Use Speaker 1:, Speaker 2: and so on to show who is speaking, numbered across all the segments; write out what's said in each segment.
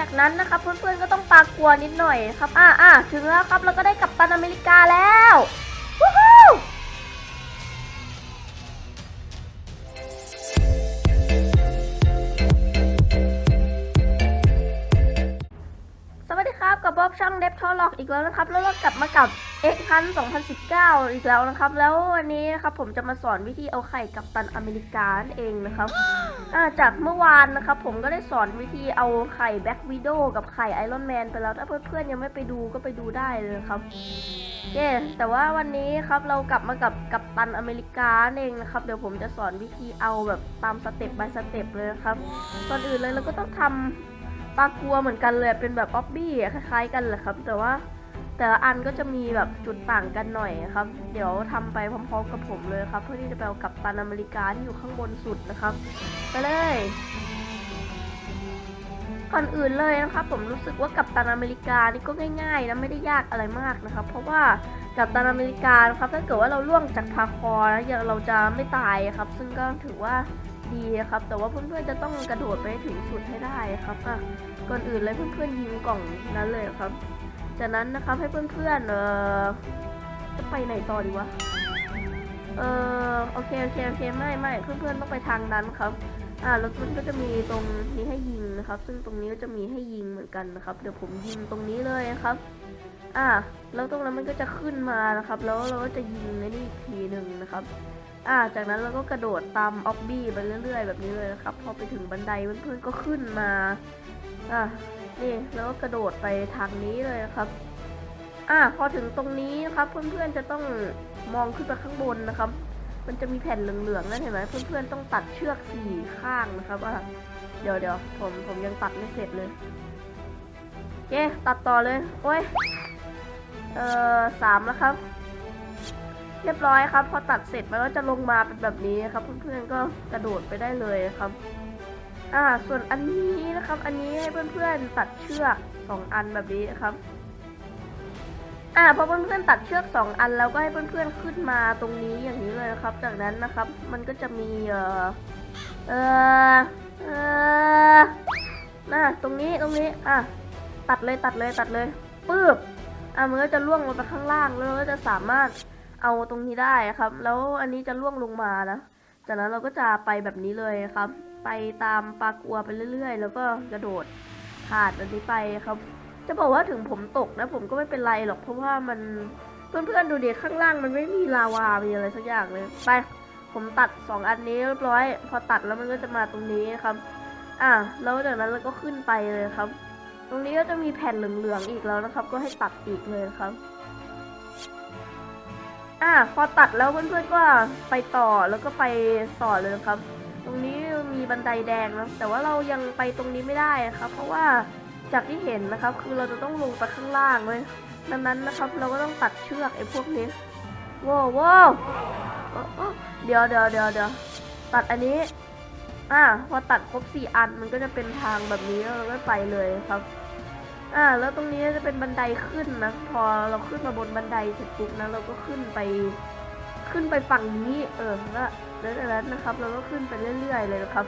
Speaker 1: จากนั้นนะครับเพื่อนๆก็ต้องปากลัวนิดหน่อยครับอ่าอ่าถึงแล้วครับเราก็ได้กัปตันอเมริกาแล้ว กับบ๊อบช่างเดฟทอล็อกอีกแล้วนะครับ แล้วเรากลับมากับเอ็กพัน2019อีกแล้วนะครับ แล้ววันนี้นะครับผมจะมาสอนวิธีเอาไข่กัปตันอเมริกานเองนะครับจากเมื่อวานนะครับ ผมก็ได้สอนวิธีเอาไข่แบ็กวิดโอกับไข่ไอรอนแมนไปแล้วถ้าเพื่อนๆยังไม่ไปดูก็ไปดูได้เลยครับเย้แต่ว่าวันนี้ครับเรากลับมากับกัปตันอเมริกาเองนะครับ เดี๋ยวผมจะสอนวิธีเอาแบบตามสเต็ป by สเต็ปเลยครับก่อนอื่นเลยเราก็ต้องทำ ปลากัวเหมือนกันเลยเป็นแบบออบบี้คล้ายๆกันแหละครับ แต่ว่าแต่ละอันก็จะมีแบบจุดต่างกันหน่อยครับ เดี๋ยวทำไปพร้อมๆกับผมเลยครับ เพื่อที่จะไปเอากัปตันอเมริกาที่อยู่ข้างบนสุดนะครับไปเลยก่อนอื่นเลยนะครับผมรู้สึกว่ากัปตันอเมริกานี่ก็ง่ายๆนะไม่ได้ยากอะไรมากนะครับ เพราะว่ากัปตันอเมริกานะครับถ้าเกิดว่าเราล่วงจากพาคอร์นะอย่าเราจะไม่ตายครับ ซึ่งก็ถือว่า ดีครับ แต่ว่าเพื่อนๆจะต้องกระโดดไปถึงสุดให้ได้ครับอะก่อนอื่นเลยเพื่อนๆยิงกล่องนั้นเลยครับ จากนั้นนะครับให้เพื่อนๆเออจะไปไหนต่อดีวะเออโอเคโอเคโอเคไม่ไม่เพื่อนๆต้องไปทางนั้นครับอ่าแล้วมันก็จะมีตรงนี้ให้ยิงนะครับ ซึ่งตรงนี้ก็จะมีให้ยิงเหมือนกันนะครับ เดี๋ยวผมยิงตรงนี้เลยครับ อ่าแล้วตรงนั้นมันก็จะขึ้นมานะครับ แล้วเราก็จะยิงในนี่อีกทีหนึ่งนะครับ อ่า จากนั้นเราก็กระโดดตามออบบี้ไปเรื่อย ๆ แบบนี้เลยนะครับ พอไปถึงบันไดเพื่อนๆก็ขึ้นมา อ่านี่แล้วก็กระโดดไปทางนี้เลยนะครับ อ่า พอถึงตรงนี้นะครับ เพื่อนๆจะต้องมองขึ้นไปข้างบนนะครับ มันจะมีแผ่นเหลืองๆนั่นเห็นไหมเพื่อนๆต้องตัดเชือกสี่ข้างนะครับอะเดี๋ยวเดี๋ยวผมผมยังตัดไม่เสร็จเลยโอเคตัดต่อเลย โอ้ย เอ่อสามแล้วครับ เรียบร้อยครับ พอตัดเสร็จมันก็จะลงมาเป็นแบบนี้ครับ เพื่อนๆก็กระโดดไปได้เลยครับ อ่า ส่วนอันนี้นะครับ อันนี้ให้เพื่อนๆตัดเชือกสองอันแบบนี้ครับ อ่าพอเพื่อนๆตัดเชือกสองอันแล้วก็ให้เพื่อนๆขึ้นมาตรงนี้อย่างนี้เลยนะครับ จากนั้นนะครับ มันก็จะมีเอ่อเอ่อเอ่อน่ะตรงนี้ตรงนี้ อะตัดเลยตัดเลยตัดเลยปื๊บอะมันก็จะล่วงลงไปข้างล่างแล้วก็จะสามารถ เอาตรงนี้ได้ครับ แล้วอันนี้จะล่วงลงมานะ จากนั้นเราก็จะไปแบบนี้เลยครับ ไปตามปลากัวไปเรื่อย ๆ แล้วก็กระโดดผ่านอันนี้ไปครับ จะบอกว่าถึงผมตกนะ ผมก็ไม่เป็นไรหรอกเพราะว่ามันเพื่อนๆดูเดิข้างล่างมันไม่มีลาวามีอะไรสักอย่างเลยไปผมตัดสองอันนี้เรียบร้อย พอตัดแล้วมันก็จะมาตรงนี้ครับ อะแล้วจากนั้นเราก็ขึ้นไปเลยครับ ตรงนี้ก็จะมีแผ่นเหลืองๆอีกแล้วนะครับ ก็ให้ตัดอีกเลยครับ อะพอตัดแล้วเพื่อนๆก็ไปต่อแล้วก็ไปต่อเลยครับ ตรงนี้มีบันไดแดงนะแต่ว่าเรายังไปตรงนี้ไม่ได้ครับ เพราะว่าจากที่เห็นนะครับ คือเราจะต้องลงไปข้างล่างเลยดังนั้นนะครับ เราก็ต้องตัดเชือกไอ้พวกนี้ว้าวว้าวเอ้อเอ้อเดี๋ยวเดี๋ยวเดี๋ยวเดี๋ยวตัดอันนี้อ่าพอตัดครบสี่อันมันก็จะเป็นทางแบบนี้แล้วเราก็ไปเลยครับ อ่า แล้วตรงนี้จะเป็นบันไดขึ้นนะ พอเราขึ้นมาบนบันไดเสร็จปุ๊บนะ เราก็ขึ้นไป ขึ้นไปฝั่งนี้ เออแล้วแล้วจากนั้นนะครับ เราก็ขึ้นไปเรื่อย ๆ เลยนะครับ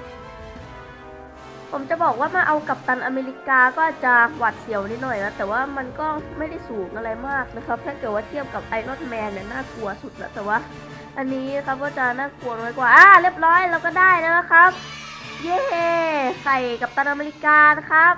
Speaker 1: ผมจะบอกว่ามาเอากับตันอเมริกาก็จจะหวัดเสียวนิดหน่อยนะ แต่ว่ามันก็ไม่ได้สูงอะไรมากนะครับ ถ้าเกิดว่าเทียบกับไอรอนแมนเนี่ยน่ากลัวสุดแล้วแต่ว่า อันนี้ครับก็จะน่ากลัวน้อยกว่า อ่า เรียบร้อยเราก็ได้แล้วนะครับ เย้ ใส่กับตันอเมริกานะครับ